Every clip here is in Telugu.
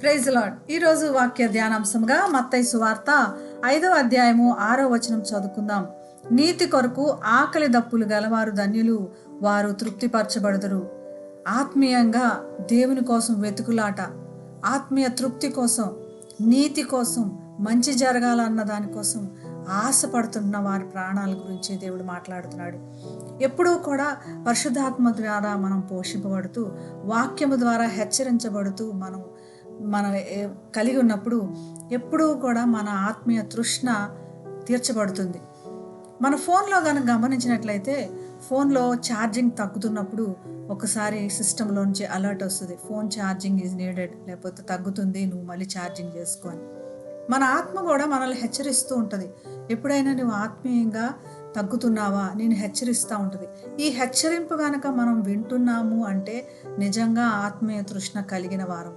ప్రైజ్ లాడ్ ఈరోజు వాక్య ధ్యానాంశంగా మత్తయి సువార్త ఐదవ అధ్యాయము ఆరో వచనం చదువుకుందాం. నీతి కొరకు ఆకలి దప్పులు గలవారు ధన్యులు వారు తృప్తిపరచబడదురు. ఆత్మీయంగా దేవుని కోసం వెతుకులాట ఆత్మీయ తృప్తి కోసం నీతి కోసం మంచి జరగాలన్న దానికోసం ఆశపడుతున్న వారి ప్రాణాల గురించి దేవుడు మాట్లాడుతున్నాడు. ఎప్పుడూ కూడా పరిశుద్ధాత్మ ద్వారా మనం పోషింపబడుతూ వాక్యము ద్వారా హెచ్చరించబడుతూ మనం మన కలిగి ఉన్నప్పుడు ఎప్పుడూ కూడా మన ఆత్మీయ తృష్ణ తీర్చబడుతుంది. మన ఫోన్లో కనుక గమనించినట్లయితే ఫోన్లో ఛార్జింగ్ తగ్గుతున్నప్పుడు ఒకసారి సిస్టంలోంచి అలర్ట్ వస్తుంది. ఫోన్ ఛార్జింగ్ ఈజ్ నీడెడ్ లేకపోతే తగ్గుతుంది నువ్వు మళ్ళీ ఛార్జింగ్ చేసుకొని మన ఆత్మ కూడా మనల్ని హెచ్చరిస్తూ ఉంటుంది. ఎప్పుడైనా నువ్వు ఆత్మీయంగా తగ్గుతున్నావా? నేను హెచ్చరిస్తూ ఉంటుంది. ఈ హెచ్చరింపు కనుక మనం వింటున్నాము అంటే నిజంగా ఆత్మీయ తృష్ణ కలిగిన వారం.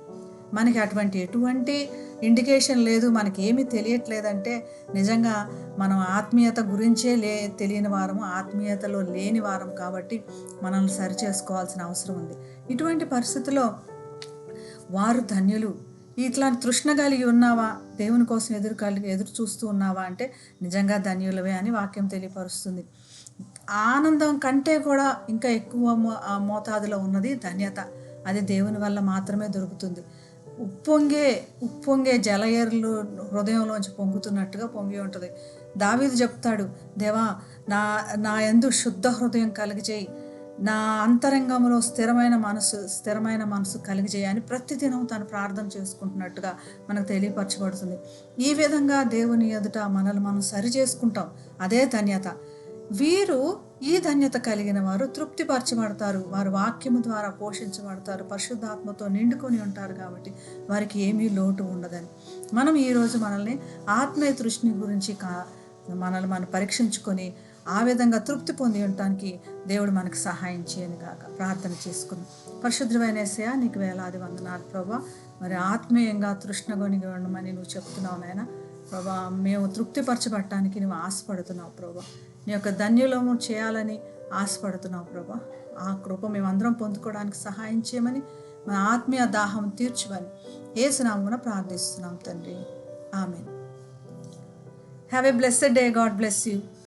మనకి అటువంటి ఎటువంటి ఇండికేషన్ లేదు. మనకి ఏమీ తెలియట్లేదంటే నిజంగా మనం ఆత్మీయత గురించే లే తెలియని వారము ఆత్మీయతలో లేని వారం కాబట్టి మనల్ని సరి చేసుకోవాల్సిన అవసరం ఉంది. ఇటువంటి పరిస్థితిలో వారు ధన్యులు. ఇట్లాంటి తృష్ణ కలిగి ఉన్నావా? దేవుని కోసం ఎదురు కలిగి ఎదురు చూస్తూ ఉన్నావా? అంటే నిజంగా ధన్యులవే అని వాక్యం తెలియపరుస్తుంది. ఆనందం కంటే కూడా ఇంకా ఎక్కువ మోతాదులో ఉన్నది ధన్యత. అది దేవుని వల్ల మాత్రమే దొరుకుతుంది. ఉప్పొంగే ఉప్పొంగే జలయర్లు హృదయంలోంచి పొంగుతున్నట్టుగా పొంగి ఉంటుంది. దావీదు చెప్తాడు దేవా నా నా ఎందు శుద్ధ హృదయం కలిగజేయి నా అంతరంగంలో స్థిరమైన మనసు స్థిరమైన మనసు కలిగజేయని ప్రతిదినం తను ప్రార్థన చేసుకుంటున్నట్టుగా మనకు తెలియపరచబడుతుంది. ఈ విధంగా దేవుని ఎదుట మనల్ని మనం సరి చేసుకుంటాం. అదే ధన్యత. వీరు ఈ ధన్యత కలిగిన వారు తృప్తిపరచబడతారు. వారు వాక్యము ద్వారా పోషించబడతారు. పరిశుద్ధాత్మతో నిండుకొని ఉంటారు కాబట్టి వారికి ఏమీ లోటు ఉండదని. మనం ఈరోజు మనల్ని ఆత్మీయ దృష్టిని గురించి కా మనల్ని మనం పరీక్షించుకొని ఆ విధంగా తృప్తి పొంది ఉండటానికి దేవుడు మనకు సహాయం చేయను కాక ప్రార్థన చేసుకుందాం. పరిశుద్ధమైన నీకు వేలాది వందనాలు ప్రభా. మరి ఆత్మీయంగా తృష్ణగొనిగి ఉండమని నువ్వు చెప్తున్నావు నాయన. ప్రభా మేము తృప్తిపరచబట్టడానికి నువ్వు ఆశపడుతున్నావు ప్రభా. నీ యొక్క ధన్యులము చేయాలని ఆశపడుతున్నావు ప్రభా. ఆ కృప మేమందరం పొందుకోవడానికి సహాయం చేయమని మన ఆత్మీయ దాహం తీర్చమని ఏసునామున ప్రార్థిస్తున్నాం తండ్రి. Amen have a blessed day God bless you